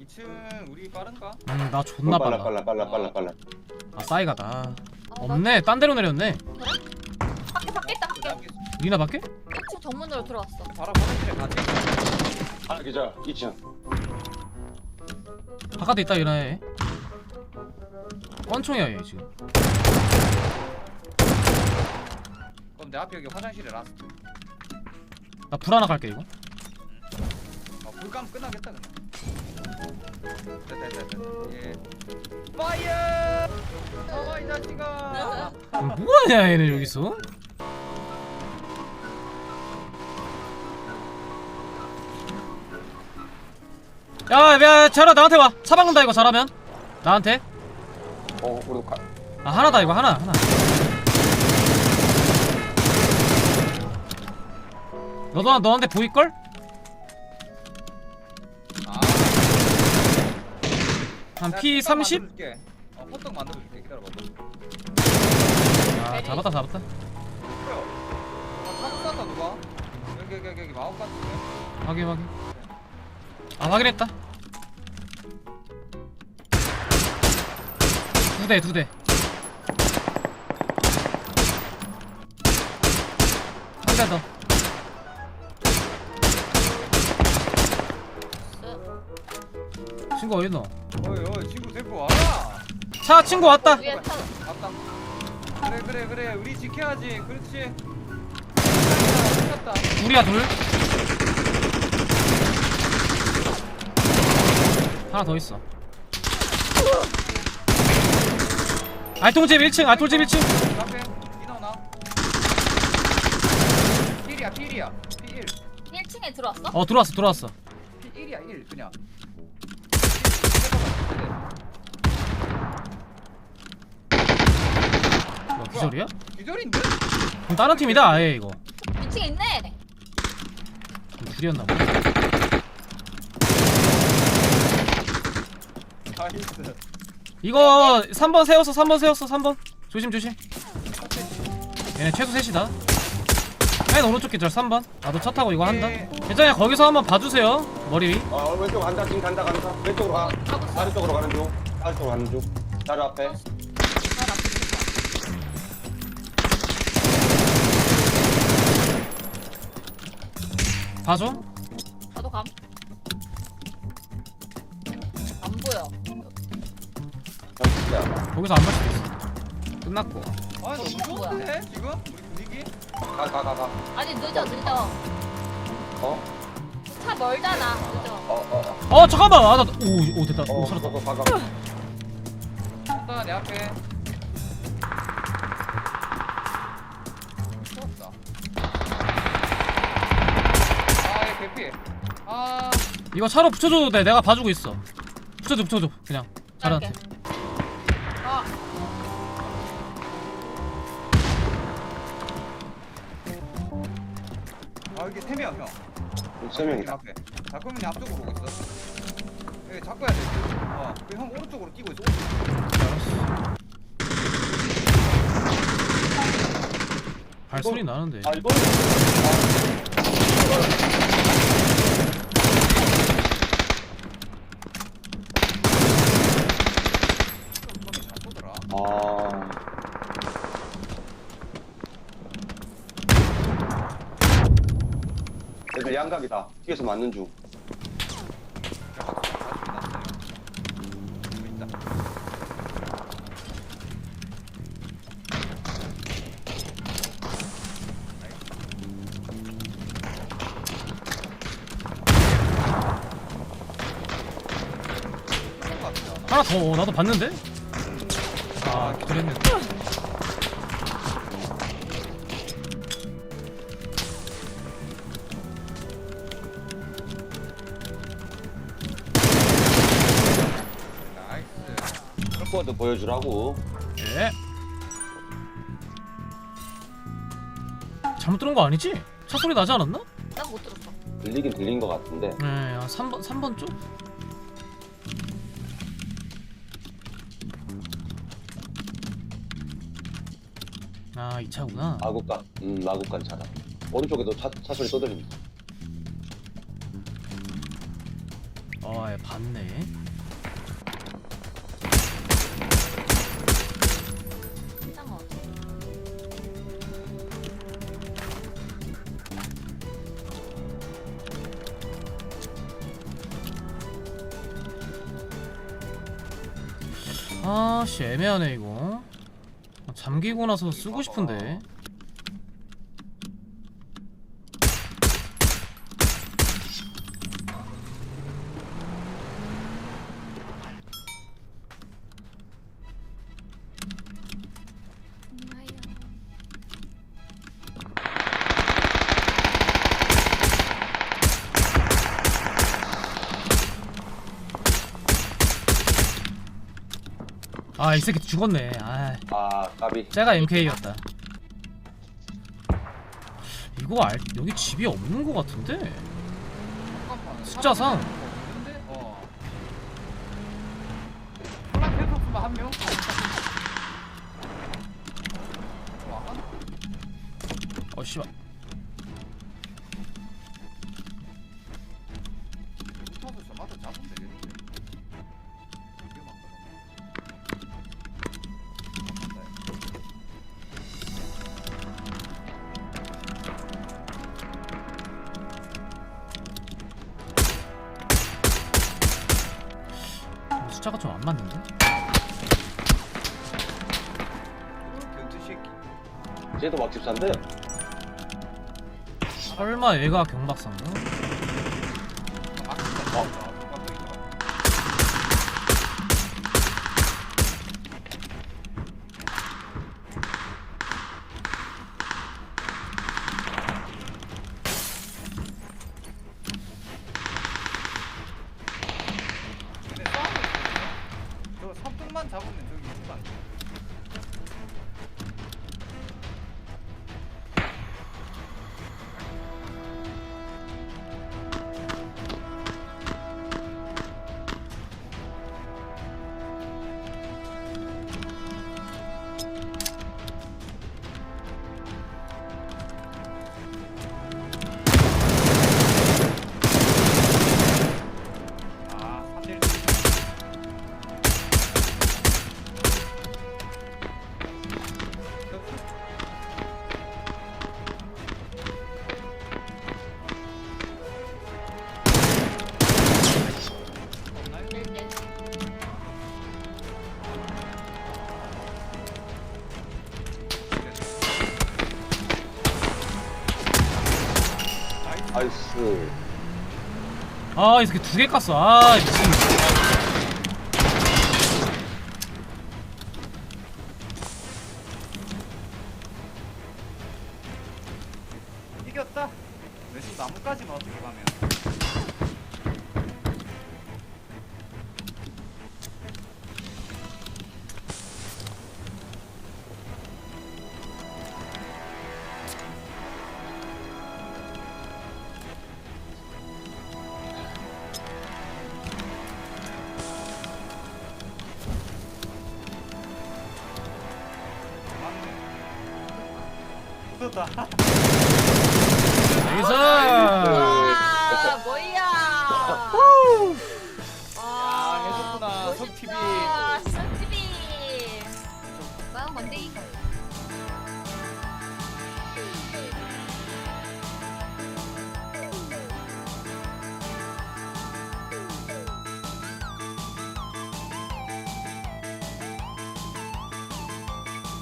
2층 우리 빠른가? 음, 나 존나 빨라 빨라. 빨라 빨라 빨라 빨라 아, 싸이가다. 아, 없네. 딴 데로 내렸네. 나 밖에 밖에 있다 밖에. 리나 밖에? 1층 정문으로 들어왔어. 바로 화장실에 가지 하나 기자 2층 바깥에 있다 리나 얘. 권총이야 얘 지금. 그럼 내 앞에 여기 화장실에 라스트 나 불 하나 갈게 이거. 어, 불 까면 끝나겠다 그냥 됐다 됐다 됐다 예 파이어 잡아 이 자식아 뭐하냐 얘는 여기서? 야, 야, 잘아 나한테 와. 사박는다 이거 잘하면. 나한테. 어 우리 가아 하나다 이거 하나 하나. 너도 너한테 보일 걸? 한 내가 P 호떡 30? 만들어줄게. 어 호떡 만들어줄게 기다려봐 아 잡았다 잡았다. 어, 타고 쐈다 누가? 여기 여기 여기 여기 마법 같은데 확인 확인. 아 확인했다. 두 대, 두 대. 한 대 더. 친구 어디 있노? 어이 어이 친구 데리고 와라 차 친구 왔다. 위에 타. 맞다 그래 그래 그래 우리 지켜야지 그렇지 지켰다 둘이야 둘. 하나 더 있어. 알통집 1층, 알통집 1층. 앞에 이 나오나 필이야 필이야 필 1층에 들어왔어? 어 들어왔어, 들어왔어. 필 1이야 1 그냥 뭐 기절이야? 기절인데? 그럼 다른 팀이다 아예 이거. 2층에 있네. 그럼 둘이었나 봐. 나이스 이거 3번 세웠어, 3번 세웠어, 3번. 조심 조심. 얘네 최소 셋이다. 맨 오른쪽 기절 3번. 나도 차 타고 이거 한다. 괜찮아 거기서 한번 봐주세요. 머리 위. 어 왼쪽 간다 지금 간다 간다 왼쪽으로 가. 다른 쪽으로 가는 중 다른 쪽으로 가는 중 다리 앞에 아, 나 봐줘. 나도 감. 안 보여. 자 거기서 안 있어. 끝났고. 아 너무 좋은데 지금? 우리 분위기? 가 가 가가 아니 늦어 늦어. 어? 차 멀잖아. 늦어. 어어 어 잠깐만. 아, 나, 오, 오 됐다. 오 어, 살았다. 그거 가가 일단 내 앞에 추웠다 아얘 개피 아 이거 차로 붙여줘도 돼. 내가 봐주고 있어. 붙여줘, 붙여줘. 그냥. 잘한테. 아. 아 여기 세명 형. 세 명이다 앞에. 자꾸면 내 앞쪽으로 오고 있어. 여기 자꾸 해야 돼. 어. 그형 오른쪽으로 뛰고 있어. 오른쪽. 발소리 나는데. 아 이거 엉덩이 잘 쏘더라. 아 얘들 양각이다 뒤에서 맞는 중 하나 더. 어, 나도 봤는데. 아 기절했네. 트럭버드 보여주라고 예. 잘못 들은 거 아니지? 차 소리 나지 않았나? 난 못 들었어. 들리긴 들린 것 같은데 네, 아, 3번 3번 쪽. 아, 이 차구나. 마구간 음 마구간 차다 오른쪽에도 차, 차 소리 어, 아 봤네 아씨 애매하네 이거. 잠기고 나서 쓰고 싶은데 아 이 새끼 죽었네 아 아 까비 쟤가 MK였다 이거 알 여기 집이 없는 것 같은데 잠깐만. 숫자상. 어. 계속 한 명? 와? 어 씨발 숫자가 좀 안 맞는데. 쟤도 막집사인데 설마 얘가 진짜. 어. 아이 새끼 두 개 깠어. 아 미친 맞네. 묻었다. 나이스